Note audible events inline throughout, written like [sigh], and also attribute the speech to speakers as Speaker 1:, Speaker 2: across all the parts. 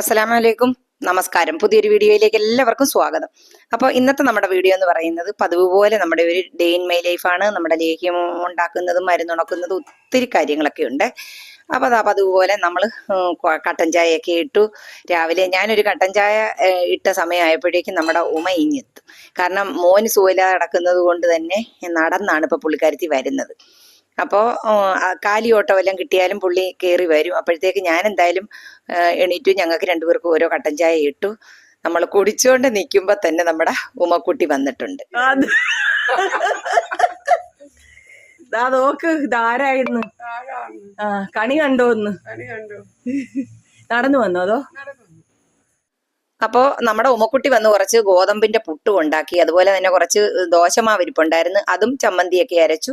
Speaker 1: അസ്സലാമലൈക്കും. നമസ്കാരം. പുതിയൊരു വീഡിയോയിലേക്ക് എല്ലാവർക്കും സ്വാഗതം. അപ്പോൾ ഇന്നത്തെ നമ്മുടെ വീഡിയോ എന്ന് പറയുന്നത് പതിവ് പോലെ നമ്മുടെ ഒരു ഡേ ഇൻ മൈ ലൈഫാണ് നമ്മുടെ ലേഹ്യം ഉണ്ടാക്കുന്നതും മരുന്നുണക്കുന്നതും ഒത്തിരി കാര്യങ്ങളൊക്കെ ഉണ്ട്. അപ്പോൾ അതാ പതിവ് പോലെ നമ്മൾ കട്ടൻ ചായയൊക്കെ ഇട്ടു. രാവിലെ ഞാനൊരു കട്ടൻ ചായ ഇട്ട സമയമായപ്പോഴേക്കും നമ്മുടെ ഉമ ഇഞ്ഞെത്തും. കാരണം മോന് സുഖമില്ലാതെ നടക്കുന്നത് കൊണ്ട് തന്നെ നടന്നാണ് ഇപ്പോൾ പുള്ളിക്കാരത്തി വരുന്നത്. അപ്പോൾ കാലിയോട്ടോ എല്ലാം വല്ലതും കിട്ടിയാലും പുള്ളി കയറി വരും. അപ്പോഴത്തേക്ക് ഞാൻ എന്തായാലും എണീറ്റു. ഞങ്ങൾക്ക് രണ്ടുപേർക്കും ഓരോ കട്ടൻ ചായ ഇട്ടു. നമ്മൾ കുടിച്ചുകൊണ്ട് നിൽക്കുമ്പോൾ തന്നെ നമ്മുടെ ഉമ്മക്കുട്ടി വന്നിട്ടുണ്ട്.
Speaker 2: ധാരായിരുന്നു ദാ നോക്ക് ഇതാരായിരുന്നു? ആ കണി കണ്ടോന്ന് നടന്നു വന്നോ അതോ?
Speaker 1: അപ്പോൾ നമ്മുടെ ഉമ്മക്കുട്ടി വന്ന് കുറച്ച് ഗോതമ്പിന്റെ പുട്ടും ഉണ്ടാക്കി അതുപോലെ തന്നെ കുറച്ച് ദോശമാവ് ഇരിപ്പുണ്ടായിരുന്നു. അതും ചമ്മന്തിയൊക്കെ അരച്ചു.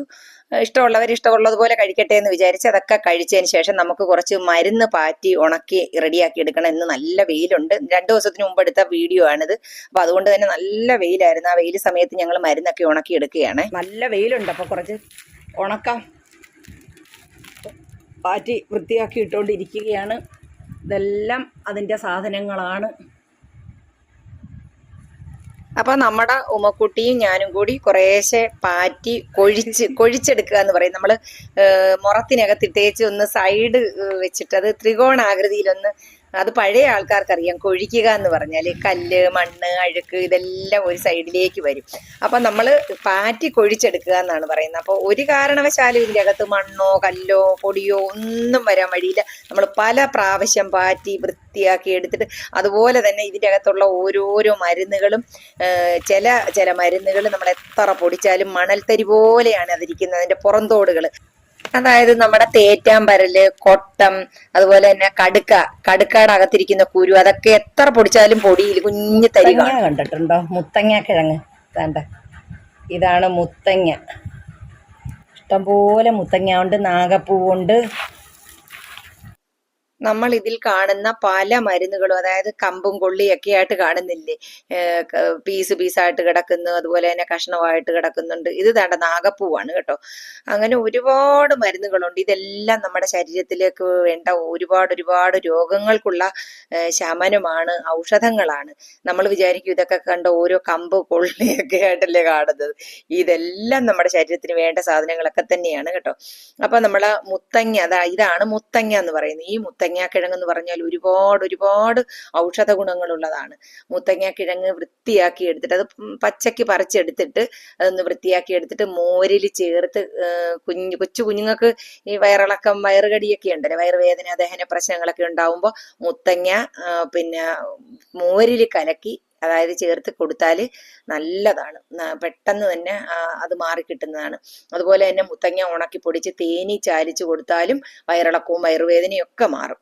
Speaker 1: ഇഷ്ടമുള്ളവർ ഇഷ്ടമുള്ളതുപോലെ കഴിക്കട്ടെ എന്ന് വിചാരിച്ച് അതൊക്കെ കഴിച്ചതിന് ശേഷം നമുക്ക് കുറച്ച് മരുന്ന് പാറ്റി ഉണക്കി റെഡിയാക്കി എടുക്കണം ഇന്ന് നല്ല വെയിലുണ്ട്. രണ്ടു ദിവസത്തിന് മുമ്പ് എടുത്ത വീഡിയോ ആണിത്. അപ്പൊ അതുകൊണ്ട് തന്നെ നല്ല വെയിലായിരുന്നു. ആ വെയിൽ സമയത്ത് ഞങ്ങൾ മരുന്നൊക്കെ ഉണക്കി എടുക്കുകയാണ്.
Speaker 2: നല്ല വെയിലുണ്ട്. അപ്പൊ കുറച്ച് ഉണക്കാം. പാറ്റി വൃത്തിയാക്കി ഇട്ടുകൊണ്ടിരിക്കുകയാണ് ഇതെല്ലാം അതിന്റെ സാധനങ്ങളാണ്.
Speaker 1: അപ്പൊ നമ്മുടെ ഉമ്മക്കുട്ടിയും ഞാനും കൂടി കുറേശ്ശെ പാറ്റി കൊഴിച്ച് കൊഴിച്ചെടുക്കുക എന്ന് പറയും. നമ്മൾ മുറത്തിനകത്ത് മുറത്തിനകത്തിട്ടേച്ച് ഒന്ന് സൈഡ് വെച്ചിട്ട് അത് ത്രികോണാകൃതിയിലൊന്ന് അത് പഴയ ആൾക്കാർക്കറിയാം. കൊഴിക്കുക എന്ന് പറഞ്ഞാൽ കല്ല് മണ്ണ് അഴുക്ക് ഇതെല്ലാം ഒരു സൈഡിലേക്ക് വരും. അപ്പൊ നമ്മൾ പാറ്റി കൊഴിച്ചെടുക്കുക എന്നാണ് പറയുന്നത്. അപ്പോൾ ഒരു കാരണവശാലും ഇതിന്റെ അകത്ത് മണ്ണോ കല്ലോ പൊടിയോ ഒന്നും വരാൻ വഴിയില്ല. നമ്മൾ പല പ്രാവശ്യം പാറ്റി വൃത്തിയാക്കി എടുത്തിട്ട് അതുപോലെ തന്നെ ഇതിന്റെ അകത്തുള്ള ഓരോരോ മരുന്നുകളും ചില ചില മരുന്നുകൾ നമ്മൾ എത്ര പൊടിച്ചാലും മണൽത്തരി പോലെയാണ് അതിരിക്കുന്നത്. അതിന്റെ പുറന്തോടുകൾ. അതായത് നമ്മുടെ തേറ്റാമ്പരൽ കൊട്ടം അതുപോലെ തന്നെ കടുക്ക കടുക്കയുടെ അകത്തിരിക്കുന്ന കുരു അതൊക്കെ എത്ര പൊടിച്ചാലും പൊടിയിൽ കുഞ്ഞു തരി
Speaker 2: കണ്ടിട്ടുണ്ടോ? മുത്തങ്ങ കിഴങ്ങ്. വേണ്ട ഇതാണ് മുത്തങ്ങ. ഇഷ്ടംപോലെ മുത്തങ്ങ ഉണ്ട് നാഗപ്പൂവുണ്ട്
Speaker 1: നമ്മൾ ഇതിൽ കാണുന്ന പല മരുന്നുകളും അതായത് കമ്പും കൊള്ളിയൊക്കെ ആയിട്ട് കാണുന്നില്ലേ? പീസ് പീസായിട്ട് കിടക്കുന്നു അതുപോലെ തന്നെ കഷ്ണമായിട്ട് കിടക്കുന്നുണ്ട്. ഇത് തേണ്ട നാഗപ്പൂവാണ് കേട്ടോ. അങ്ങനെ ഒരുപാട് മരുന്നുകളുണ്ട്. ഇതെല്ലാം നമ്മുടെ ശരീരത്തിലേക്ക് വേണ്ട ഒരുപാട് ഒരുപാട് രോഗങ്ങൾക്കുള്ള ശമനമാണ് ഔഷധങ്ങളാണ്. നമ്മൾ വിചാരിക്കും ഇതൊക്കെ കണ്ട ഓരോ കമ്പ് കൊള്ളിയൊക്കെ ആയിട്ടല്ലേ കാണുന്നത്. ഇതെല്ലാം നമ്മുടെ ശരീരത്തിന് വേണ്ട സാധനങ്ങളൊക്കെ തന്നെയാണ് കേട്ടോ. അപ്പൊ നമ്മളെ മുത്തങ്ങ അതാ ഇതാണ് മുത്തങ്ങ എന്ന് പറയുന്നത്. ഈ മുത്തങ്ങാക്കിഴങ്ങ് എന്ന് പറഞ്ഞാൽ ഒരുപാട് ഒരുപാട് ഔഷധ ഗുണങ്ങളുള്ളതാണ്. മുത്തങ്ങാക്കിഴങ്ങ് വൃത്തിയാക്കി എടുത്തിട്ട് അത് പച്ചയ്ക്ക് പറിച്ചെടുത്തിട്ട് അതൊന്ന് വൃത്തിയാക്കി എടുത്തിട്ട് മോരിൽ ചേർത്ത് കുഞ്ഞു കൊച്ചു കുഞ്ഞുങ്ങൾക്ക് ഈ വയറിളക്കം വയറുകടിയൊക്കെ ഉണ്ടല്ലോ വയറുവേദന ദഹന പ്രശ്നങ്ങളൊക്കെ ഉണ്ടാവുമ്പോൾ മുത്തങ്ങ പിന്നെ മോരിൽ കലക്കി അതായത് ചേർത്ത് കൊടുത്താൽ നല്ലതാണ്. പെട്ടെന്ന് തന്നെ അത് മാറിക്കിട്ടുന്നതാണ് അതുപോലെ തന്നെ മുത്തങ്ങ ഉണക്കി പൊടിച്ച് തേനി ചാലിച്ച് കൊടുത്താലും വയറിളക്കവും വയറുവേദനയും ഒക്കെ മാറും.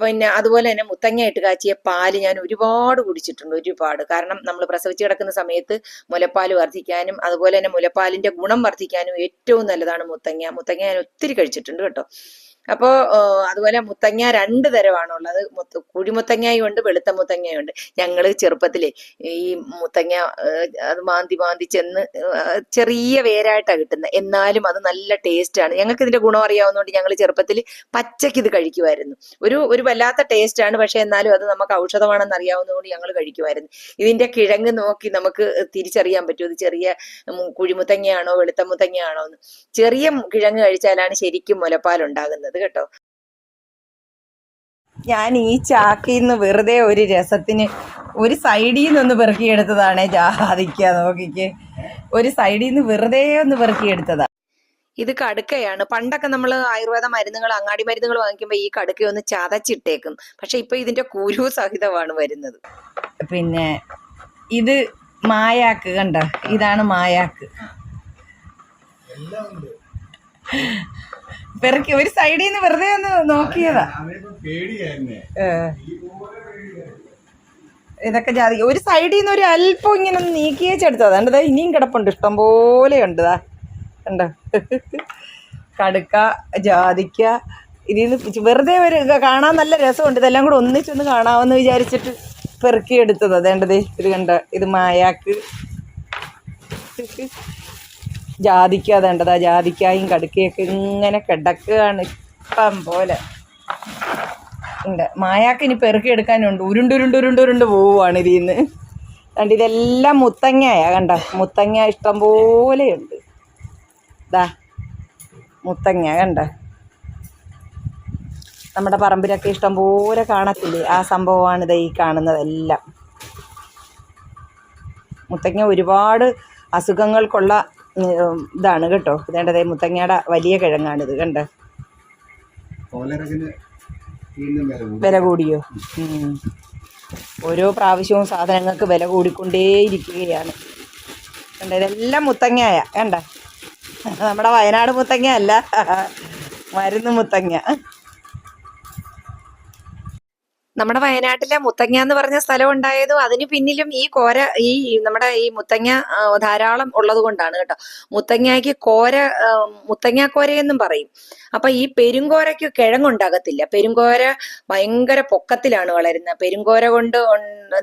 Speaker 1: പിന്നെ അതുപോലെ തന്നെ മുത്തങ്ങ ഇട്ട് കാച്ചിയ പാൽ ഞാൻ ഒരുപാട് കുടിച്ചിട്ടുണ്ട് ഒരുപാട്. കാരണം നമ്മൾ പ്രസവിച്ച് കിടക്കുന്ന സമയത്ത് മുലപ്പാൽ വർദ്ധിക്കാനും അതുപോലെ തന്നെ മുലപ്പാലിന്റെ ഗുണം വർദ്ധിക്കാനും ഏറ്റവും നല്ലതാണ് മുത്തങ്ങ. മുത്തങ്ങ ഞാൻ ഒത്തിരി കഴിച്ചിട്ടുണ്ട് കേട്ടോ. അപ്പോൾ അതുപോലെ മുത്തങ്ങ രണ്ട് തരമാണുള്ളത്. മുത്ത കുഴിമുത്തങ്ങയും ഉണ്ട് വെളുത്ത മുത്തങ്ങയും ഉണ്ട്. ഞങ്ങൾ ചെറുപ്പത്തിലെ ഈ മുത്തങ്ങ അത് മാന്തി മാന്തി ചെന്ന് ചെറിയ വേരായിട്ടാണ് കിട്ടുന്നത് എന്നാലും അത് നല്ല ടേസ്റ്റാണ്. ഞങ്ങൾക്ക് ഇതിന്റെ ഗുണം അറിയാവുന്നതുകൊണ്ട് ഞങ്ങൾ ചെറുപ്പത്തിൽ പച്ചയ്ക്ക് ഇത് കഴിക്കുമായിരുന്നു ഒരു ഒരു വല്ലാത്ത ടേസ്റ്റാണ്. പക്ഷെ എന്നാലും അത് നമുക്ക് ഔഷധമാണെന്ന് അറിയാവുന്നതുകൊണ്ട് ഞങ്ങൾ കഴിക്കുമായിരുന്നു ഇതിന്റെ കിഴങ്ങ് നോക്കി നമുക്ക് തിരിച്ചറിയാൻ പറ്റും. ഇത് ചെറിയ കുഴിമുത്തങ്ങയാണോ വെളുത്ത മുത്തങ്ങയാണോ എന്ന്. ചെറിയ കിഴങ്ങ് കഴിച്ചാലാണ് ശരിക്കും മുലപ്പാൽ ഉണ്ടാകുന്നത് കേട്ടോ.
Speaker 2: ഞാൻ ഈ ചാക്കിൽ നിന്ന് വെറുതെ ഒരു രസത്തിന് ഒരു സൈഡിൽ നിന്നൊന്ന് പെറുക്കിയെടുത്തതാണ് ജാതിക്ക നോക്കിക്ക്. ഒരു സൈഡിൽ നിന്ന് വെറുതെ ഒന്ന് പെറുക്കിയെടുത്തതാ.
Speaker 1: ഇത് കടുക്കയാണ്. പണ്ടൊക്കെ നമ്മൾ ആയുർവേദ മരുന്നുകൾ അങ്ങാടി മരുന്നുകൾ വാങ്ങിക്കുമ്പോൾ ഈ കടുക്ക ഒന്ന് ചതച്ചിട്ടേക്കും. പക്ഷെ ഇപ്പൊ ഇതിന്റെ കുരു സഹിതമാണ് വരുന്നത്.
Speaker 2: പിന്നെ ഇത് മായാക്ക് കണ്ട? ഇതാണ് മായാക്ക്. പെറുക്കി ഒരു സൈഡിൽ നിന്ന് വെറുതെ ഒന്ന് നോക്കിയതാ. ഇതൊക്കെ ജാതി. ഒരു സൈഡിൽ നിന്ന് ഒരു അല്പം ഇങ്ങനെ ഒന്ന് നീക്കിയേച്ചെടുത്തതാ കണ്ടതാ ഇനിയും കിടപ്പുണ്ട്. ഇഷ്ടം പോലെ ഉണ്ടതാ കണ്ടോ? കടുക്ക ജാതിക്ക ഇതിൽ നിന്ന് വെറുതെ ഒരു കാണാൻ നല്ല രസമുണ്ട്. ഇതെല്ലാം കൂടെ ഒന്നിച്ചൊന്ന് കാണാമെന്ന് വിചാരിച്ചിട്ട് പെറുക്കിയെടുത്തത് അതേണ്ടതേ ഇത് കണ്ട ഇത് മായാക്ക്. ജാതിക്ക വേണ്ടതാ. ജാതിക്കായും കടുക്കയൊക്കെ ഇങ്ങനെ കിടക്കുകയാണ് ഇഷ്ടം പോലെ. ഉണ്ട്. മായാക്ക് ഇനി പെറുക്കി എടുക്കാനുണ്ട്. ഉരുണ്ട് ഉരുണ്ട് ഉരുണ്ട് ഉരുണ്ട് പോവുകയാണ് ഇതിന്ന് കണ്ട് ഇതെല്ലാം മുത്തങ്ങയാ കണ്ട? മുത്തങ്ങ ഇഷ്ടം പോലെയുണ്ട് ഇതാ മുത്തങ്ങ കണ്ട? നമ്മുടെ പറമ്പിലൊക്കെ ഇഷ്ടം പോലെ കാണത്തില്ലേ? ആ സംഭവമാണ് ഇത് ഈ കാണുന്നതെല്ലാം. മുത്തങ്ങ ഒരുപാട് അസുഖങ്ങൾക്കുള്ള ഇതാണ് കേട്ടോ. ഇതേണ്ടത് മുത്തങ്ങയുടെ വലിയ കിഴങ്ങാണിത് കണ്ട?
Speaker 3: വില കൂടും
Speaker 2: കൂടിയോ? ഓരോ പ്രാവശ്യവും സാധനങ്ങൾക്ക് വില കൂടിക്കൊണ്ടേയിരിക്കുകയാണ്. കണ്ട ഇതെല്ലാം മുത്തങ്ങയായ കണ്ട? നമ്മുടെ വയനാട് മുത്തങ്ങ അല്ല മരുന്ന് മുത്തങ്ങ.
Speaker 1: നമ്മുടെ വയനാട്ടിലെ മുത്തങ്ങ എന്ന് പറഞ്ഞ സ്ഥലം ഉണ്ടായതും അതിന് പിന്നിലും ഈ കോര ഈ നമ്മുടെ ഈ മുത്തങ്ങ ധാരാളം ഉള്ളത് കൊണ്ടാണ് കേട്ടോ. മുത്തങ്ങയ്ക്ക് കോര മുത്തങ്ങ എന്നും പറയും. അപ്പൊ ഈ പെരുങ്കോരയ്ക്ക് കിഴങ്ങുണ്ടാകത്തില്ല. പെരുങ്കോര ഭയങ്കര പൊക്കത്തിലാണ് വളരുന്നത്. പെരുങ്കോര കൊണ്ട്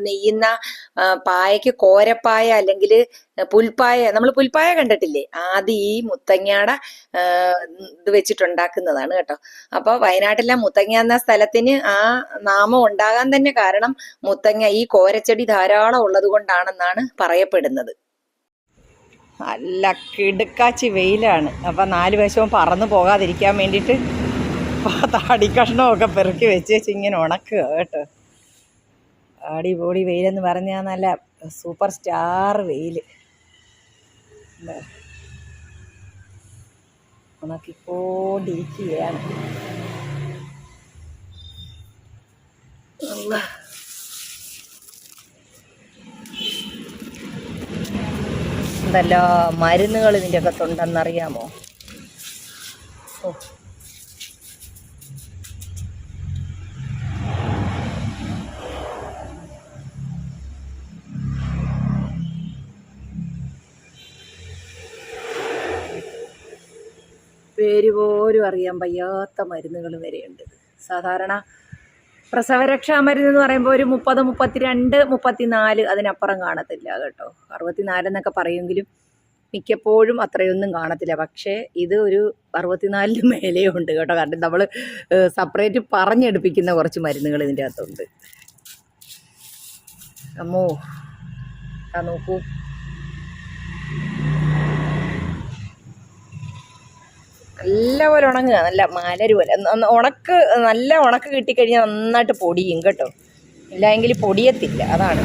Speaker 1: നെയ്യുന്ന പായയ്ക്ക് കോരപ്പായ അല്ലെങ്കിൽ പുൽപ്പായ നമ്മൾ പുൽപ്പായ കണ്ടിട്ടില്ലേ? ആദ്യം ഈ മുത്തങ്ങയുടെ ഇത് വെച്ചിട്ടുണ്ടാക്കുന്നതാണ് കേട്ടോ. അപ്പൊ വയനാട്ടിലെ മുത്തങ്ങ എന്ന സ്ഥലത്തിന് ആ നാമം ഉണ്ടാകാൻ തന്നെ കാരണം മുത്തങ്ങ. ഈ കോരച്ചെടി ധാരാളം ഉള്ളത് കൊണ്ടാണെന്നാണ് പറയപ്പെടുന്നത്.
Speaker 2: നല്ല കിടുക്കാച്ചി വെയിലാണ്. അപ്പം നാല് വശവും പറന്ന് പോകാതിരിക്കാൻ വേണ്ടിയിട്ട് താടി കഷ്ണമൊക്കെ പെറുക്കി വെച്ച് വെച്ച് ഇങ്ങനെ ഉണക്കുക കേട്ടോ. അടിപൊളി വെയിലെന്ന് പറഞ്ഞാൽ നല്ല സൂപ്പർ സ്റ്റാർ വെയിൽ ഉണക്കിക്കൊണ്ടിരിക്കുകയാണ്. എന്തല്ലോ മരുന്നുകൾ ഇതിന്റെ അകത്തുണ്ടെന്നറിയാമോ ഓ. പേര് പോലും അറിയാൻ വയ്യാത്ത മരുന്നുകൾ വരെയുണ്ട്. സാധാരണ പ്രസവരക്ഷാ മരുന്ന് എന്ന് പറയുമ്പോൾ ഒരു മുപ്പത് മുപ്പത്തിരണ്ട് മുപ്പത്തിനാല് അതിനപ്പുറം കാണത്തില്ല കേട്ടോ. അറുപത്തിനാല് എന്നൊക്കെ പറയുമെങ്കിലും മിക്കപ്പോഴും അത്രയൊന്നും കാണത്തില്ല. പക്ഷേ ഇത് ഒരു അറുപത്തിനാലിന് മേലേ ഉണ്ട് കേട്ടോ. കാരണം നമ്മൾ സെപ്പറേറ്റ് പറഞ്ഞെടുപ്പിക്കുന്ന കുറച്ച് മരുന്നുകൾ ഇതിന്റെ അകത്തുണ്ട്. അമ്മോ നോക്കൂ. നല്ല പോലെ ഉണങ്ങുക. നല്ല മലര് പോലെ. ഉണക്ക് നല്ല ഉണക്ക് കിട്ടിക്കഴിഞ്ഞാൽ നന്നായിട്ട് പൊടിയും കേട്ടോ. ഇല്ലെങ്കിൽ പൊടിയത്തില്ല. അതാണ്.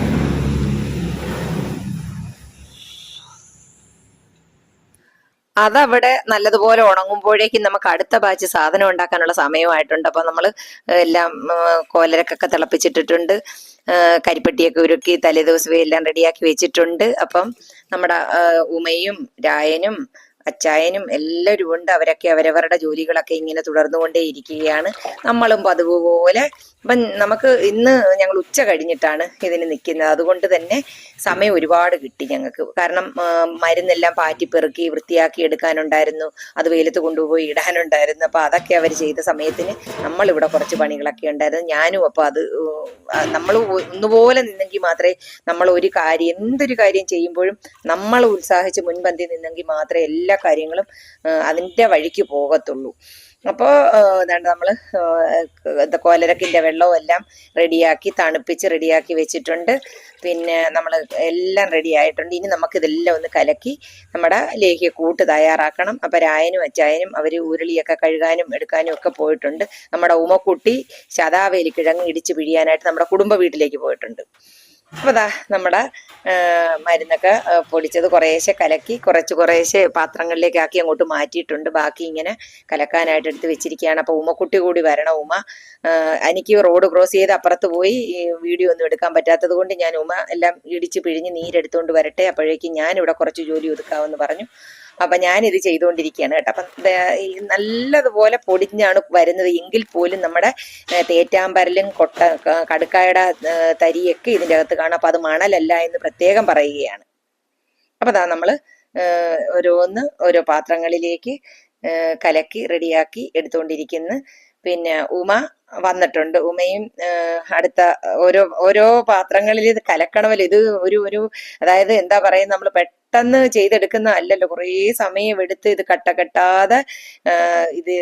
Speaker 1: അതവിടെ നല്ലതുപോലെ ഉണങ്ങുമ്പോഴേക്കും നമുക്ക് അടുത്ത ബാച്ച് സാധനം ഉണ്ടാക്കാനുള്ള സമയമായിട്ടുണ്ട്. അപ്പൊ നമ്മൾ എല്ലാം കോലരക്കൊക്കെ തിളപ്പിച്ചിട്ടിട്ടുണ്ട്. കരിപ്പെട്ടിയൊക്കെ ഉരുക്കി തലേദിവസമേ എല്ലാം റെഡിയാക്കി വെച്ചിട്ടുണ്ട്. അപ്പം നമ്മുടെ ഉമയും രായനും അച്ചായനും എല്ലാവരും ഉണ്ട്. അവരൊക്കെ അവരവരുടെ ജോലികളൊക്കെ ഇങ്ങനെ തുടർന്നുകൊണ്ടേ ഇരിക്കുകയാണ്. നമ്മളും പതിവ് പോലെ ഇപ്പം നമുക്ക് ഇന്ന് ഞങ്ങൾ ഉച്ച കഴിഞ്ഞിട്ടാണ് ഇതിന് നിൽക്കുന്നത്. അതുകൊണ്ട് തന്നെ സമയം ഒരുപാട് കിട്ടി ഞങ്ങൾക്ക്. കാരണം മരുന്നെല്ലാം പാറ്റി പെറുക്കി വൃത്തിയാക്കി എടുക്കാനുണ്ടായിരുന്നു. അത് വെയിലത്ത് കൊണ്ടുപോയി ഇടാനുണ്ടായിരുന്നു. അപ്പോൾ അതൊക്കെ അവർ ചെയ്ത സമയത്തിന് നമ്മളിവിടെ കുറച്ച് പണികളൊക്കെ ഉണ്ടായിരുന്നു. ഞാനും അപ്പോൾ അത് നമ്മൾ ഒന്നുപോലെ നിന്നെങ്കിൽ മാത്രമേ നമ്മൾ ഒരു കാര്യം എന്തൊരു കാര്യം ചെയ്യുമ്പോഴും നമ്മൾ ഉത്സാഹിച്ച് മുൻപന്തി നിന്നെങ്കിൽ മാത്രമേ എല്ലാ കാര്യങ്ങളും അതിന്റെ വഴിക്ക് പോകത്തുള്ളൂ. അപ്പോൾ എന്താണ് നമ്മൾ കോലരക്കിന്റെ വെള്ളവും എല്ലാം റെഡിയാക്കി തണുപ്പിച്ച് റെഡിയാക്കി വെച്ചിട്ടുണ്ട്. പിന്നെ നമ്മൾ എല്ലാം റെഡി ആയിട്ടുണ്ട്. ഇനി നമുക്കിതെല്ലാം ഒന്ന് കലക്കി നമ്മുടെ ലേഹ്യ കൂട്ട് തയ്യാറാക്കണം. അപ്പം രായനും അച്ചായനും അവർ ഉരുളിയൊക്കെ കഴുകാനും എടുക്കാനും ഒക്കെ പോയിട്ടുണ്ട്. നമ്മുടെ ഉമക്കുട്ടി ശതാവേലി കിഴങ്ങ് ഇടിച്ച് പിഴിയാനായിട്ട് നമ്മുടെ കുടുംബ വീട്ടിലേക്ക് പോയിട്ടുണ്ട്. അപ്പോൾ ദാ നമ്മുടെ മരുന്നൊക്കെ പൊടിച്ചത് കുറേശ്ശെ കലക്കി കുറച്ച് കുറേശ്ശെ പാത്രങ്ങളിലേക്ക് ആക്കി അങ്ങോട്ട് മാറ്റിയിട്ടുണ്ട്. ബാക്കി ഇങ്ങനെ കലക്കാനായിട്ട് എടുത്ത് വെച്ചിരിക്കുകയാണ്. അപ്പോൾ ഉമ്മക്കുട്ടി കൂടി വരണം ഉമ്മ. എനിക്ക് റോഡ് ക്രോസ് ചെയ്ത് അപ്പുറത്ത് പോയി വീഡിയോ ഒന്നും എടുക്കാൻ പറ്റാത്തത് കൊണ്ട് ഞാൻ ഉമ്മ എല്ലാം ഇടിച്ച് പിഴിഞ്ഞ് നീരെടുത്തുകൊണ്ട് വരട്ടെ. അപ്പോഴേക്കും ഞാൻ ഇവിടെ കുറച്ച് ജോലി ഒതുക്കാമെന്ന് പറഞ്ഞു. അപ്പം ഞാനിത് ചെയ്തുകൊണ്ടിരിക്കുകയാണ് കേട്ടോ. അപ്പം നല്ലതുപോലെ പൊടിഞ്ഞാണ് വരുന്നത്. എങ്കിൽ പോലും നമ്മുടെ തേറ്റാമ്പരലും കൊട്ട കടുക്കായുടെ തരിയൊക്കെ ഇതിന്റെ അകത്ത് കാണാം. അപ്പം അത് മണലല്ല എന്ന് പ്രത്യേകം പറയുകയാണ്. അപ്പം അതാ നമ്മൾ ഓരോന്ന് ഓരോ പാത്രങ്ങളിലേക്ക് കലക്കി റെഡിയാക്കി എടുത്തുകൊണ്ടിരിക്കുന്നു. പിന്നെ ഉമ വന്നിട്ടുണ്ട്. ഉമയും അടുത്ത ഓരോ ഓരോ പാത്രങ്ങളിൽ ഇത് കലക്കണമല്ലോ. ഇത് ഒരു ഒരു അതായത് എന്താ പറയുക നമ്മൾ പെട്ടെന്ന് പെട്ടെന്ന് ചെയ്തെടുക്കുന്ന അല്ലല്ലോ. കുറേ സമയം എടുത്ത് ഇത് കട്ട കെട്ടാതെ ഇത്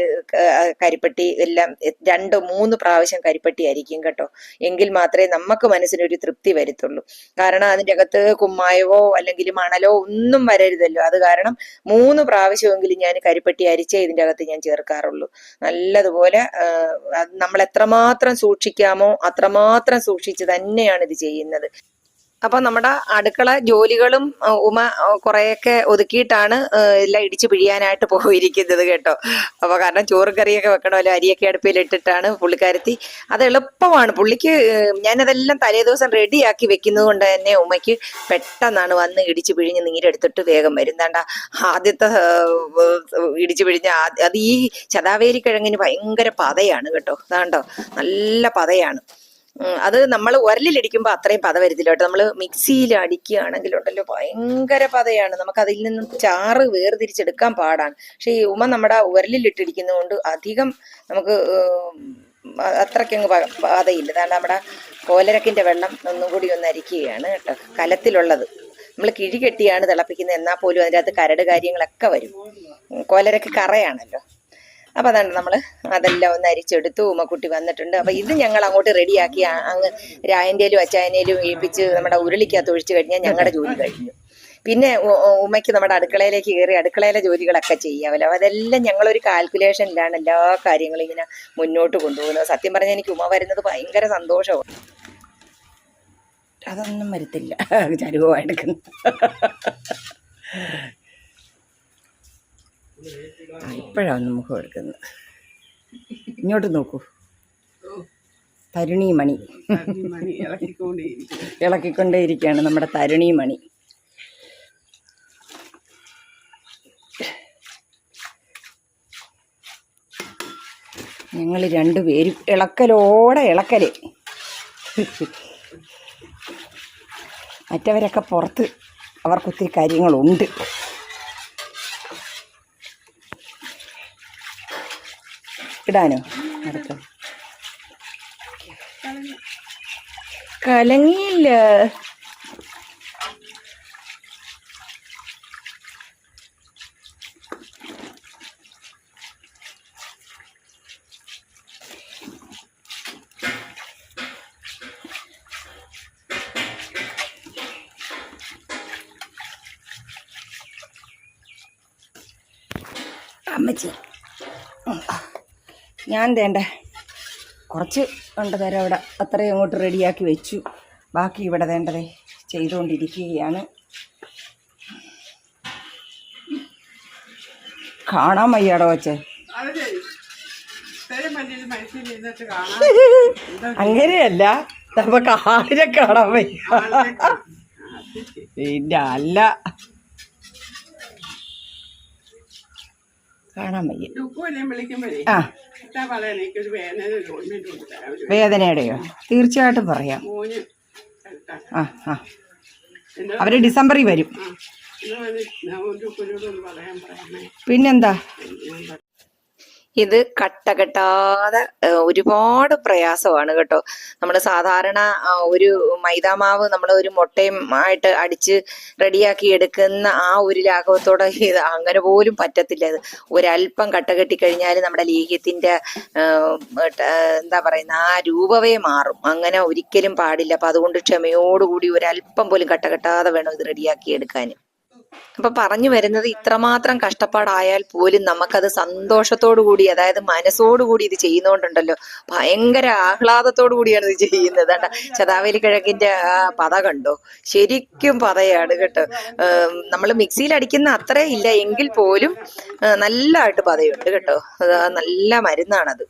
Speaker 1: കരിപ്പട്ടി എല്ലാം രണ്ട് മൂന്ന് പ്രാവശ്യം കരിപ്പട്ടി ആയിരിക്കും കേട്ടോ. എങ്കിൽ മാത്രമേ നമുക്ക് മനസ്സിനൊരു തൃപ്തി വരുത്തുള്ളൂ. കാരണം അതിന്റെ അകത്ത് കുമ്മായവോ അല്ലെങ്കിൽ മണലോ ഒന്നും വരരുതല്ലോ. അത് കാരണം മൂന്ന് പ്രാവശ്യമെങ്കിലും ഞാൻ കരിപ്പട്ടി അരിച്ചേ ഇതിന്റെ അകത്ത് ഞാൻ ചേർക്കാറുള്ളൂ. നല്ലതുപോലെ നമ്മൾ എത്രമാത്രം സൂക്ഷിക്കാമോ അത്രമാത്രം സൂക്ഷിച്ച് തന്നെയാണ് ഇത് ചെയ്യുന്നത്. അപ്പൊ നമ്മുടെ അടുക്കള ജോലികളും ഉമ കുറെയൊക്കെ ഒതുക്കിയിട്ടാണ് എല്ലാം ഇടിച്ചു പിഴിയാനായിട്ട് പോയിരിക്കുന്നത് കേട്ടോ. അപ്പൊ കാരണം ചോറും കറിയൊക്കെ വെക്കണമല്ലോ അരിയൊക്കെ അടുപ്പിൽ ഇട്ടിട്ടാണ് പുള്ളിക്കാരത്തി. അത് എളുപ്പമാണ്. പുള്ളിക്ക് ഞാനതെല്ലാം തലേ ദിവസം റെഡിയാക്കി വെക്കുന്നത് കൊണ്ട് തന്നെ ഉമ്മയ്ക്ക് പെട്ടെന്നാണ് വന്ന് ഇടിച്ചു പിഴിഞ്ഞ് നീരെടുത്തിട്ട് വേഗം വരും. എന്താണ്ട ആദ്യത്തെ ഇടിച്ചു പിഴിഞ്ഞ അത് ഈ ചതാവേരി കിഴങ്ങിന് ഭയങ്കര പതയാണ് കേട്ടോ. അതാണ്ടോ നല്ല പതയാണ്. അത് നമ്മൾ ഉരലിലടിക്കുമ്പോൾ അത്രയും പത വരുത്തില്ല കേട്ടോ. നമ്മൾ മിക്സിയിൽ അടിക്കുകയാണെങ്കിൽ ഉണ്ടല്ലോ ഭയങ്കര പതയാണ്. നമുക്ക് അതിൽ നിന്നും ചാറ് വേർതിരിച്ചെടുക്കാൻ പാടാണ്. പക്ഷെ ഈ ഉമ നമ്മുടെ ഉരലിലിട്ടിരിക്കുന്നതുകൊണ്ട് അധികം നമുക്ക് അത്രയ്ക്കങ്ങ് പതയില്ല. അതാണ് നമ്മുടെ കോലരക്കിന്റെ വെള്ളം ഒന്നും കൂടി ഒന്ന് അരിക്കുകയാണ് കേട്ടോ കലത്തിലുള്ളത്. നമ്മൾ കിഴി കെട്ടിയാണ് തിളപ്പിക്കുന്നത് എന്നാൽ പോലും അതിന്റെ അകത്ത് കരട് കാര്യങ്ങളൊക്കെ വരും. കോലരക്ക് കറയാണല്ലോ. അപ്പൊ അതാണ് നമ്മൾ അതെല്ലാം ഒന്ന് അരിച്ചെടുത്തു. ഉമ്മക്കുട്ടി വന്നിട്ടുണ്ട്. അപ്പൊ ഇത് ഞങ്ങൾ അങ്ങോട്ട് റെഡിയാക്കി അങ്ങ് രായന്റെലും അച്ചായനേലും ഏൽപ്പിച്ച് നമ്മുടെ ഉരുളിക്കകത്ത് ഒഴിച്ചു കഴിഞ്ഞാൽ ഞങ്ങളുടെ ജോലി കഴിഞ്ഞു. പിന്നെ ഉമ്മയ്ക്ക് നമ്മുടെ അടുക്കളയിലേക്ക് കയറി അടുക്കളയിലെ ജോലികളൊക്കെ ചെയ്യാമല്ലോ അതെല്ലാം ഞങ്ങളൊരു കാൽക്കുലേഷനിലാണ് എല്ലാ കാര്യങ്ങളും ഇങ്ങനെ മുന്നോട്ട് കൊണ്ടുപോകുന്നത്. സത്യം പറഞ്ഞാൽ എനിക്ക് ഉമ്മ വരുന്നത് ഭയങ്കര സന്തോഷമാണ്
Speaker 2: അതൊന്നും വരത്തില്ല. ചരുവമായിടുക്കുന്നു ഇപ്പോഴാണ് നമുക്ക് എടുക്കുന്നത്. ഇങ്ങോട്ട് നോക്കൂ. തരുണി മണി ഇളക്കിക്കൊണ്ടേയിരിക്കുകയാണ് നമ്മുടെ തരുണി മണി ഞങ്ങൾ രണ്ടുപേരും ഇളക്കലോടെ ഇളക്കൽ. മറ്റവരൊക്കെ പുറത്ത് അവർക്കൊത്തിരി കാര്യങ്ങളുണ്ട്. ഇടാനോ? കലങ്ങിയില്ല. ഞാൻ തേണ്ട. കുറച്ച് ഉണ്ട് തരാം അവിടെ. അത്രയും അങ്ങോട്ട് റെഡിയാക്കി വെച്ചു. ബാക്കി ഇവിടെ വേണ്ടതേ ചെയ്തുകൊണ്ടിരിക്കുകയാണ്. കാണാൻ വയ്യാടോ വച്ചേ [laughs] അങ്ങനെയല്ല. നമുക്ക് ആളിനെ കാണാൻ വയ്യ? അല്ല. കാണാൻ വയ്യ. ആ. വേദനയുടെയോ? തീർച്ചയായിട്ടും പറയാം. ആ ആ. അവർ ഡിസംബറിൽ വരും. പിന്നെന്താ?
Speaker 1: ഇത് കട്ട കെട്ടാതെ ഒരുപാട് പ്രയാസമാണ് കേട്ടോ. നമ്മൾ സാധാരണ ഒരു മൈദാമാവ് നമ്മൾ ഒരു മുട്ടയും ആയിട്ട് അടിച്ച് റെഡിയാക്കി എടുക്കുന്ന ആ ഒരു ലാഘവത്തോടെ ഇത് അങ്ങനെ പോലും പറ്റത്തില്ല. ഇത് ഒരല്പം കട്ട കെട്ടി കഴിഞ്ഞാൽ നമ്മുടെ ഏഹ്, എന്താ പറയുന്ന ആ രൂപവേ മാറും. അങ്ങനെ ഒരിക്കലും പാടില്ല. അപ്പൊ അതുകൊണ്ട് ക്ഷമയോടുകൂടി ഒരല്പം പോലും കട്ട കെട്ടാതെ വേണം ഇത് റെഡിയാക്കി എടുക്കാൻ അപ്പൊ പറഞ്ഞു വരുന്നത് ഇത്രമാത്രം കഷ്ടപ്പാടായാൽ പോലും നമുക്കത് സന്തോഷത്തോടു കൂടി അതായത് മനസ്സോടുകൂടി ഇത് ചെയ്യുന്നോണ്ടുണ്ടല്ലോ. ഭയങ്കര ആഹ്ലാദത്തോടു കൂടിയാണ് ഇത് ചെയ്യുന്നത്. കണ്ട? ചതാവേലി കിഴക്കിന്റെ പത കണ്ടോ? ശരിക്കും പതയാണ് കേട്ടോ. നമ്മൾ മിക്സിയിൽ അടിക്കുന്ന അത്ര ഇല്ല. എങ്കിൽ പോലും നല്ലതായിട്ട് പതയുണ്ട് കേട്ടോ. നല്ല മരുന്നാണത്.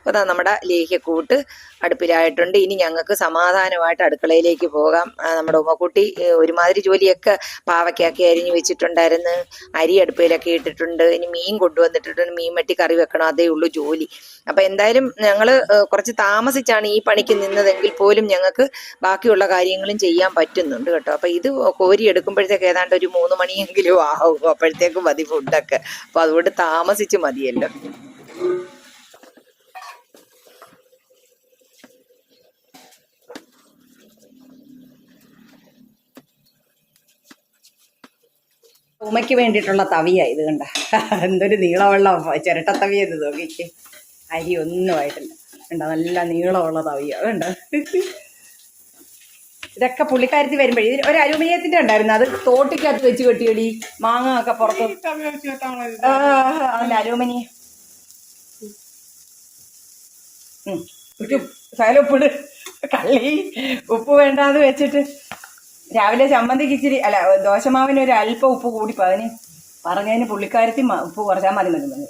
Speaker 1: അപ്പൊ അതാ നമ്മുടെ ലേഹ്യക്കൂട്ട് അടുപ്പിലായിട്ടുണ്ട്. ഇനി ഞങ്ങൾക്ക് സമാധാനമായിട്ട് അടുക്കളയിലേക്ക് പോകാം. നമ്മുടെ ഉമ്മക്കുട്ടി ഒരുമാതിരി ജോലിയൊക്കെ പാവയ്ക്കൊക്കെ അരിഞ്ഞു വെച്ചിട്ടുണ്ടായിരുന്നു. അരി അടുപ്പിലൊക്കെ ഇട്ടിട്ടുണ്ട്. ഇനി മീൻ കൊണ്ടുവന്നിട്ടുണ്ട് മീൻ വെട്ടി കറി വെക്കണം. അതേ ഉള്ളൂ ജോലി. അപ്പൊ എന്തായാലും ഞങ്ങൾ കുറച്ച് താമസിച്ചാണ് ഈ പണിക്ക് നിന്നതെങ്കിൽ പോലും ഞങ്ങൾക്ക് ബാക്കിയുള്ള കാര്യങ്ങളും ചെയ്യാൻ പറ്റുന്നുണ്ട് കേട്ടോ. അപ്പൊ ഇത് കോരി എടുക്കുമ്പോഴത്തേക്ക് ഏതാണ്ട് ഒരു മൂന്ന് മണിയെങ്കിലും ആവും. അപ്പോഴത്തേക്കും മതി ഫുഡൊക്കെ അപ്പൊ അതുകൊണ്ട് താമസിച്ച് മതിയല്ലോ.
Speaker 2: ഉമ്മയ്ക്ക് വേണ്ടിയിട്ടുള്ള തവിയാ ഇത് കണ്ട. എന്തൊരു നീളമുള്ള ചിരട്ടത്തവി ഇത് നോക്കിക്ക്. അരി ഒന്നും ആയിട്ടില്ല. കണ്ട നല്ല നീളമുള്ള തവിയാ കണ്ട. ഇതൊക്കെ പുള്ളിക്കാരത്തി വരുമ്പോഴേ. ഇതിൽ ഒരു അലുമിനിയത്തിന്റെ ഉണ്ടായിരുന്നു. അത് തോട്ടിക്കകത്ത് വെച്ച് കെട്ടിയടി. മാങ്ങ ഒക്കെ പുറത്ത് അതിന്റെ അലൂമിനിയം. ഉം. ഒരു ശകലം കള്ളി ഉപ്പ് വേണ്ടാന്ന് വെച്ചിട്ട്. രാവിലെ ചമ്മന്തിക്ക് ഇച്ചിരി അല്ല ദോശമാവിന് ഒരു അല്പം ഉപ്പ് കൂടി അതിന് പറഞ്ഞതിന് പുള്ളിക്കാരത്തി ഉപ്പ് കുറച്ചാൽ മതി മതി മതി.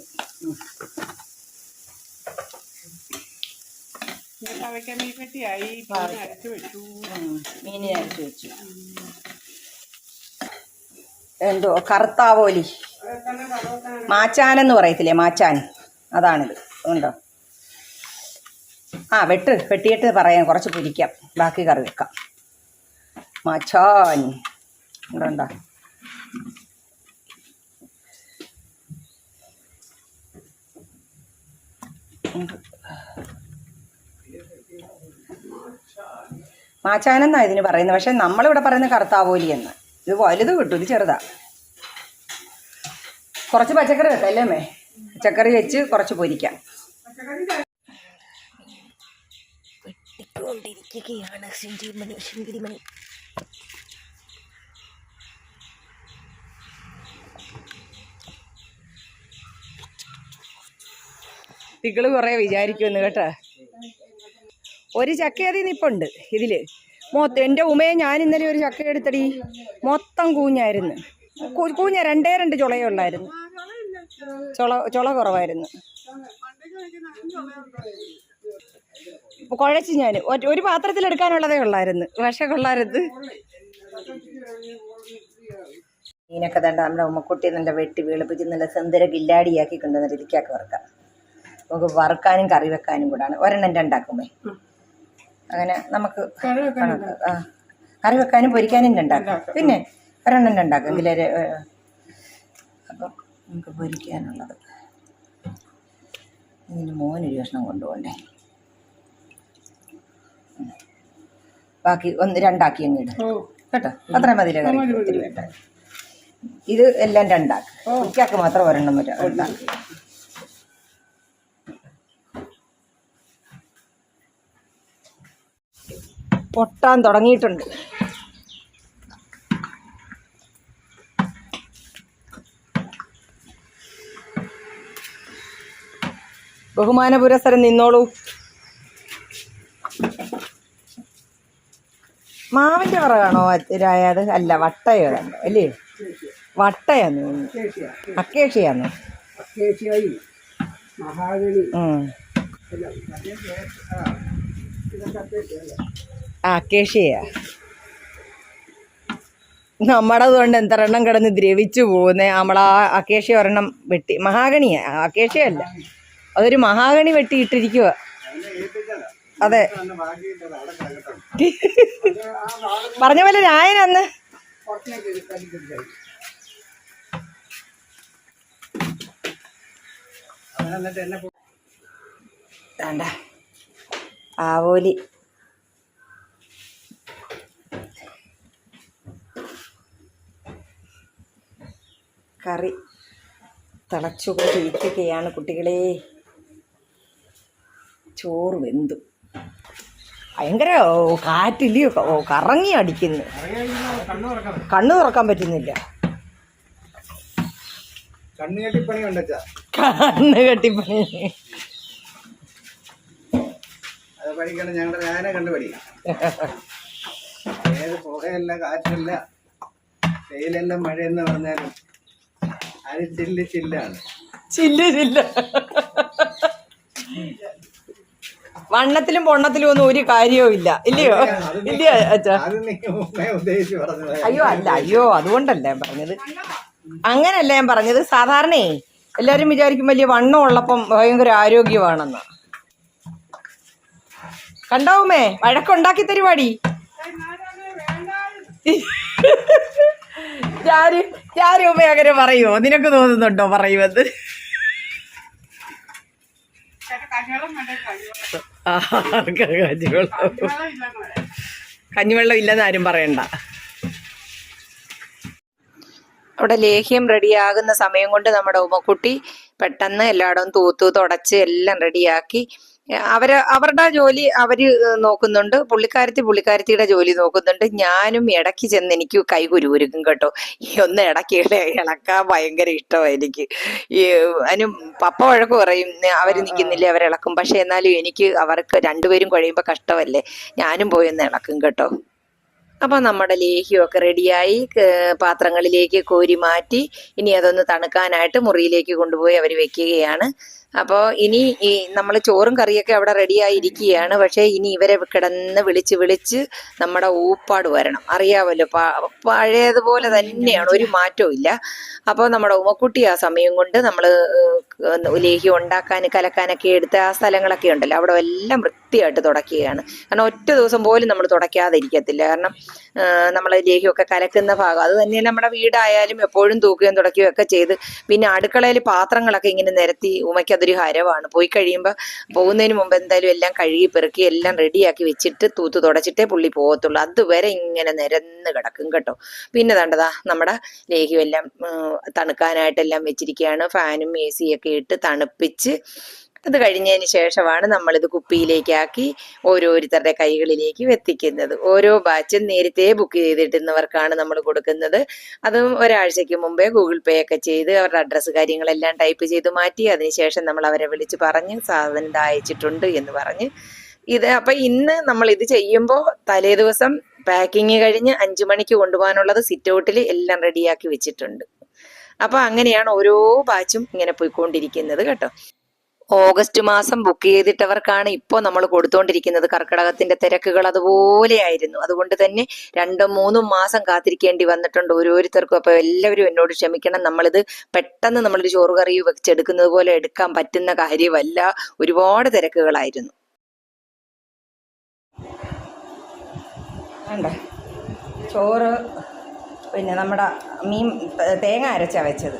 Speaker 4: മീൻ അരച്ച് വെച്ചു.
Speaker 2: എന്തോ കറുത്താവോലി.
Speaker 4: മാച്ചാൻ
Speaker 2: എന്ന് പറയത്തില്ലേ മാച്ചാൻ. അതാണിത്. ഉണ്ടോ? ആ വെട്ട് വെട്ടിയിട്ട് പറയാം കുറച്ച് പൊരിക്കാം. ബാക്കി കറി വെക്കാം. മാച്ചാൻ. ഇവിടെ ഉണ്ടാ. മാച്ചാനെന്നാ ഇതിന് പറയുന്നത്? പക്ഷെ നമ്മളിവിടെ പറയുന്ന കറുത്താവോലി എന്ന്. ഇത് വലുത് കിട്ടും ഇത് ചെറുതാ. കുറച്ച് പച്ചക്കറി വെക്കാം അല്ലേ മേ പച്ചക്കറി വെച്ച് കുറച്ച് പൊരിക്കാം. വെട്ടിക്കൊണ്ടിരിക്കുകയാണ് നിങ്ങൾ കുറെ വിചാരിക്കുമെന്ന് കേട്ടോ. ഒരു ചക്ക അതിൽ നിപ്പുണ്ട് ഇതിൽ. മൊത്തം എന്റെ ഉമയെ ഞാൻ ഇന്നലെ ഒരു ചക്ക എടുത്തടി. മൊത്തം കൂഞ്ഞായിരുന്നു. കൂഞ്ഞ രണ്ടേ രണ്ട് ചുളയുള്ളായിരുന്നു ചുള ചുള കുറവായിരുന്നു. കുഴച്ച് ഞാൻ. ഒരു പാത്രത്തിൽ എടുക്കാനുള്ളതേ ഉള്ളായിരുന്നു. പക്ഷെ കൊള്ളാരുത് മീനൊക്കെ തണ്ട നമ്മുടെ ഉമ്മക്കുട്ടി നല്ല വെട്ടി വെളുപ്പിച്ച് നല്ല സുന്ദര ഗില്ലാടിയാക്കി കൊണ്ടുവന്നിട്ട് ഇരിക്കാക്കി വറുക്കാം നമുക്ക് വറുക്കാനും കറി വെക്കാനും കൂടാണ്. ഒരെണ്ണം രണ്ടാക്കുമേ. അങ്ങനെ നമുക്ക് ആ കറി വെക്കാനും പൊരിക്കാനും രണ്ടാക്കാം. പിന്നെ ഒരെണ്ണം രണ്ടാക്കും. എങ്കിലേ ഒരു, അപ്പം നമുക്ക് പൊരിക്കാനുള്ളത്. ഇതിന് മോനൊരു കഷ്ണം കൊണ്ടുപോകണ്ടേ? ബാക്കി ഒന്ന് രണ്ടാക്കി അങ്ങ് ഇടും കേട്ടോ? അത്രയും മതി കറി ഒത്തിരി വേണ്ട. ഇത് എല്ലാം രണ്ടാക്കി. ഉച്ചയ്ക്ക് മാത്രം ഒരെണ്ണം വരെ ഉണ്ടാക്കും പൊട്ടാൻ തുടങ്ങിയിട്ടുണ്ട്. ബഹുമാന പുരസരം നിന്നോളൂ. മാവിന്റെ പറകാണോ രായത് അല്ല വട്ടയോ? അല്ലേ? വട്ടയാന്ന് അക്കേഷിയാന്ന്.
Speaker 4: അക്കേഷ്യായി മഹാഗണി
Speaker 2: ഉം. ആ അക്കേഷ്യയാ നമ്മുടെ കൊണ്ട് എത്രണ്ണം കിടന്ന് ദ്രവിച്ചു പോകുന്നേ? നമ്മളാ അക്കേഷ്യ ഒരെണ്ണം വെട്ടി. മഹാഗണിയാ. അക്കേഷ്യ അല്ല. അതൊരു മഹാഗണി വെട്ടിയിട്ടിരിക്കുക അതെ. പറഞ്ഞ പോലെ ഞായനന്ന് വേണ്ട. ആവോലി. കറി തിളച്ചു കൊണ്ടിരിക്കുകയാണ് കുട്ടികളെ. ചോറ് വെന്തു. ഭയങ്കര കാറ്റിൽ കറങ്ങി അടിക്കുന്നു. കണ്ണു തുറക്കാൻ പറ്റുന്നില്ല. കണ്ണ് കെട്ടിപ്പണി
Speaker 3: അത് പഠിക്കണം ഞങ്ങളുടെ ഞാനെ കണ്ടു പഠിക്കാം ഏത് പുകയല്ല കാറ്റല്ല വെയിലല്ല മഴയെന്ന് പറഞ്ഞാലും അത് ചില്ല് ചില്ലാണ്.
Speaker 2: ചില്ല ചില്ല. വണ്ണത്തിലും പൊണ്ണത്തിലും ഒന്നും ഒരു കാര്യവും ഇല്ല. ഇല്ലയോ? ഇല്ലയോ അച്ഛാ? അയ്യോ അല്ല അയ്യോ അതുകൊണ്ടല്ല ഞാൻ പറഞ്ഞത്. അങ്ങനല്ല ഞാൻ പറഞ്ഞത്. സാധാരണേ എല്ലാരും വിചാരിക്കും വലിയ വണ്ണം ഉള്ളപ്പം ഭയങ്കര ആരോഗ്യമാണെന്ന്. കണ്ടാവുമേ വഴക്കുണ്ടാക്കി തരുവാടി. ഞാൻ അങ്ങനെ പറയുമോ നിനക്ക് തോന്നുന്നുണ്ടോ പറയുമെന്ന്?
Speaker 4: കഞ്ഞിവെള്ളം ഇല്ലെന്ന്
Speaker 2: ആരും പറയണ്ട.
Speaker 1: അവിടെ ലേഹ്യം റെഡിയാകുന്ന സമയം കൊണ്ട് നമ്മുടെ ഉമ്മക്കുട്ടി പെട്ടെന്ന് എല്ലായിടവും തൂത്തു തുടച്ച് എല്ലാം റെഡിയാക്കി. അവർ അവരുടെ ജോലി അവർ നോക്കുന്നുണ്ട്. പുള്ളിക്കാരത്തി പുള്ളിക്കാരത്തിയുടെ ജോലി നോക്കുന്നുണ്ട്. ഞാനും ഇടയ്ക്ക് ചെന്ന് എനിക്ക് കൈ കുരുകുരുക്കും കേട്ടോ. ഈ ഒന്ന് ഇടയ്ക്ക് ഇളക്കാൻ ഭയങ്കര ഇഷ്ടമാണ് എനിക്ക്. ഈ അതിന് പപ്പ വഴക്ക് പറയും അവർ നിൽക്കുന്നില്ലേ അവരിളക്കും പക്ഷെ എന്നാലും എനിക്ക് അവർക്ക് രണ്ടുപേരും കഴിയുമ്പോൾ കഷ്ടമല്ലേ ഞാനും പോയി ഒന്ന് ഇളക്കും കേട്ടോ. അപ്പോൾ നമ്മുടെ ലേഹ്യമൊക്കെ റെഡിയായി. പാത്രങ്ങളിലേക്ക് കോരി മാറ്റി. ഇനി അതൊന്ന് തണുക്കാനായിട്ട് മുറിയിലേക്ക് കൊണ്ടുപോയി അവർ വെക്കുകയാണ്. അപ്പോൾ ഇനി ഈ നമ്മൾ ചോറും കറിയൊക്കെ അവിടെ റെഡിയായി ഇരിക്കുകയാണ് പക്ഷേ ഇനി ഇവരെ കിടന്ന് വിളിച്ച് വിളിച്ച് നമ്മുടെ ഊപ്പാട് വരണം. അറിയാമല്ലോ പഴയതുപോലെ തന്നെയാണ്. ഒരു മാറ്റവും ഇല്ല. അപ്പോൾ നമ്മുടെ ഉമ്മക്കുട്ടി ആ സമയം കൊണ്ട് നമ്മൾ ലേഹി ഉണ്ടാക്കാൻ കലക്കാനൊക്കെ എടുത്ത ആ സ്ഥലങ്ങളൊക്കെ ഉണ്ടല്ലോ. അവിടെ എല്ലാം വൃത്തിയായിട്ട് തുടക്കുകയാണ്. കാരണം ഒറ്റ ദിവസം പോലും നമ്മൾ തുടയ്ക്കാതെ ഇരിക്കത്തില്ല കാരണം നമ്മൾ ലേഹിയൊക്കെ കലക്കുന്ന ഭാഗം. അത് തന്നെ നമ്മുടെ വീടായാലും എപ്പോഴും തൂക്കുകയും തുടക്കുകയും ഒക്കെ ചെയ്ത്. പിന്നെ അടുക്കളയിൽ പാത്രങ്ങളൊക്കെ ഇങ്ങനെ നിരത്തി ഉമയ്ക്ക് അതൊരു ഹരവാണ്. പോയി കഴിയുമ്പോൾ പോകുന്നതിന് മുമ്പ് എന്തായാലും എല്ലാം കഴുകി പെറുക്കി എല്ലാം റെഡിയാക്കി വെച്ചിട്ട് തൂത്ത് തുടച്ചിട്ടേ പുള്ളി പോകത്തുള്ളൂ. അതുവരെ ഇങ്ങനെ നിരന്ന് കിടക്കും കേട്ടോ. പിന്നെ തണ്ടതാ നമ്മുടെ ലേഹ്യം തണുക്കാനായിട്ടെല്ലാം വെച്ചിരിക്കുകയാണ്. ഫാനും എ സിയൊക്കെ ഇട്ട് തണുപ്പിച്ച് അത് കഴിഞ്ഞതിന് ശേഷമാണ് നമ്മളിത് കുപ്പിയിലേക്കാക്കി ഓരോരുത്തരുടെ കൈകളിലേക്ക് എത്തിക്കുന്നത് ഓരോ ബാച്ചും നേരത്തെ ബുക്ക് ചെയ്തിട്ടുന്നവർക്കാണ് നമ്മൾ കൊടുക്കുന്നത്. അതും ഒരാഴ്ചയ്ക്ക് മുമ്പേ ഗൂഗിൾ പേ ഒക്കെ ചെയ്ത് അവരുടെ അഡ്രസ്സ് കാര്യങ്ങളെല്ലാം ടൈപ്പ് ചെയ്ത് മാറ്റി. അതിനുശേഷം നമ്മൾ അവരെ വിളിച്ച് പറഞ്ഞ് സാധനം അയച്ചിട്ടുണ്ട് എന്ന് പറഞ്ഞ്. ഇത് അപ്പൊ ഇന്ന് നമ്മൾ ഇത് ചെയ്യുമ്പോൾ തലേ ദിവസം പാക്കിങ് കഴിഞ്ഞ് അഞ്ചു മണിക്ക് കൊണ്ടുപോകാനുള്ളത് സിറ്റ് ഔട്ടിൽ എല്ലാം റെഡിയാക്കി വെച്ചിട്ടുണ്ട്. അപ്പൊ അങ്ങനെയാണ് ഓരോ ബാച്ചും ഇങ്ങനെ പോയിക്കൊണ്ടിരിക്കുന്നത് കേട്ടോ. ഓഗസ്റ്റ് മാസം ബുക്ക് ചെയ്തിട്ടവർക്കാണ് ഇപ്പോൾ നമ്മൾ കൊടുത്തുകൊണ്ടിരിക്കുന്നത് കർക്കിടകത്തിന്റെ തിരക്കുകൾ അതുപോലെ ആയിരുന്നു അതുകൊണ്ട് തന്നെ രണ്ടും മൂന്നും മാസം കാത്തിരിക്കേണ്ടി വന്നിട്ടുണ്ട് ഓരോരുത്തർക്കും. അപ്പോൾ എല്ലാവരും എന്നോട് ക്ഷമിക്കണം. നമ്മളിത് പെട്ടെന്ന് നമ്മളൊരു ചോറ് കറി വെച്ചെടുക്കുന്നത് പോലെ എടുക്കാൻ പറ്റുന്ന കാര്യമല്ല. ഒരുപാട് തിരക്കുകളായിരുന്നു.
Speaker 2: ചോറ് പിന്നെ നമ്മുടെ മീൻ തേങ്ങ അരച്ചാണ് വെച്ചത്.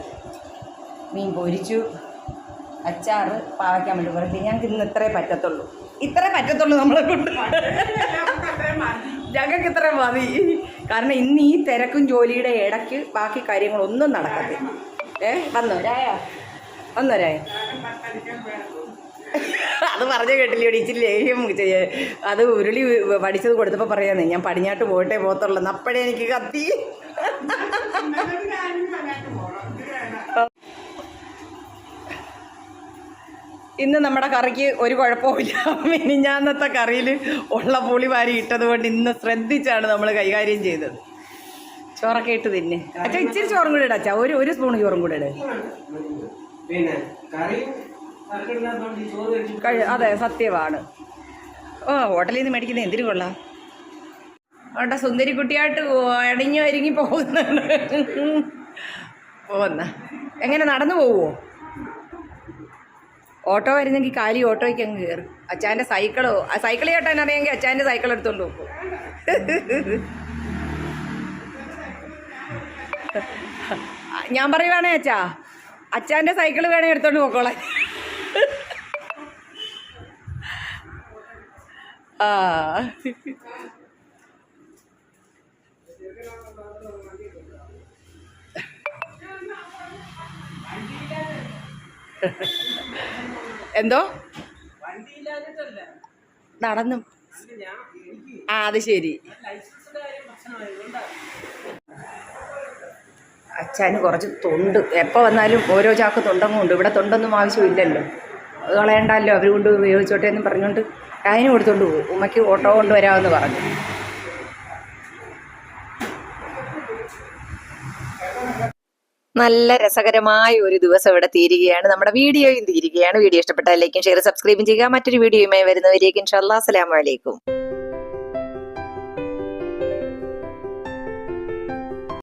Speaker 2: മീൻ പൊരിച്ചു. അച്ചാറ് പാവയ്ക്കാൻ വേണ്ടി വെറുതെ ഞങ്ങൾക്ക് ഇന്ന് ഇത്രേ പറ്റത്തുള്ളൂ. ഇത്രേ പറ്റത്തുള്ളൂ നമ്മളെ കൊണ്ട്. ഞങ്ങൾക്ക് ഇത്ര മതി. കാരണം ഇന്ന് ഈ തിരക്കും ജോലിയുടെ ഇടയ്ക്ക് ബാക്കി കാര്യങ്ങളൊന്നും നടക്കത്തി ഏ വന്നോരായോ വന്നോരായോ വന്നോ അത് പറഞ്ഞു കേട്ടില്ലേ ഇടിച്ചില്ലേ അത് ഉരുളി പഠിച്ചത് കൊടുത്തപ്പോൾ പറയാന്നേ. ഞാൻ പടിഞ്ഞാട്ട് പോയിട്ടേ പോകത്തുള്ളൂ. അപ്പോഴേ എനിക്ക് കത്തി. ഇന്ന് നമ്മുടെ കറിക്ക് ഒരു കുഴപ്പമില്ല മിനിഞ്ഞാന്നത്തെ കറിയിൽ ഉള്ള പുളി വാരി ഇട്ടത് കൊണ്ട് ഇന്ന് ശ്രദ്ധിച്ചാണ് നമ്മൾ കൈകാര്യം ചെയ്തത്. ചോറൊക്കെ ഇട്ട് തിന്നെ. അച്ഛാ ഇച്ചിരി ചോറും കൂടെ ഇടാ അച്ഛാ. ഒരു ഒരു സ്പൂൺ ചോറും കൂടെ ഇട്. അതെ സത്യമാണ്. ഓ ഹോട്ടലിൽ നിന്ന് മേടിക്കുന്നത് എന്തിനു കൊള്ളാം? അവിടെ സുന്ദരി കുട്ടിയായിട്ട് അണിഞ്ഞു ഒരുങ്ങി പോകുന്നുണ്ട്. പോന്ന എങ്ങനെ നടന്നു പോവോ? ഓട്ടോ വരുന്നെങ്കിൽ കാലി ഓട്ടോയ്ക്ക് അങ്ങ് കയറും അച്ചാന്റെ സൈക്കിളോ ആ സൈക്കിൾ ചേട്ടാൻ അറിയാമെങ്കിൽ അച്ചാന്റെ സൈക്കിൾ എടുത്തോണ്ട് പോകും ഞാൻ പറയുവാണേ അച്ഛാ അച്ചാന്റെ സൈക്കിൾ വേണേ എടുത്തോണ്ട് പോക്കോളെ ആ. എന്തോ? നടന്നു. ആ അത് ശരി. അച്ഛന് കുറച്ച് തൊണ്ട്. എപ്പോൾ വന്നാലും ഓരോ ചാക്ക് തൊണ്ടങ്ങും ഉണ്ട് ഇവിടെ തൊണ്ടൊന്നും ആവശ്യമില്ലല്ലോ. അത് കളയണ്ടല്ലോ. അവർ കൊണ്ട് ഉപയോഗിച്ചോട്ടെ എന്ന് പറഞ്ഞുകൊണ്ട് അതിന് കൊടുത്തോണ്ട് പോകും. ഉമ്മയ്ക്ക് ഓട്ടോ കൊണ്ടുവരാമെന്ന് പറഞ്ഞു.
Speaker 1: നല്ല രസകരമായ ഒരു ദിവസം ഇവിടെ തീരുകയാണ്. നമ്മുടെ വീഡിയോയും തീരുകയാണ്. വീഡിയോ ഇഷ്ടപ്പെട്ടാൽ ലൈക്കും ഷെയർ സബ്സ്ക്രൈബും ചെയ്യുക. മറ്റൊരു വീഡിയോയുമായി വരുന്നവരേക്കും. ഷല്ലാ അസ്സലാമു അലൈക്കും.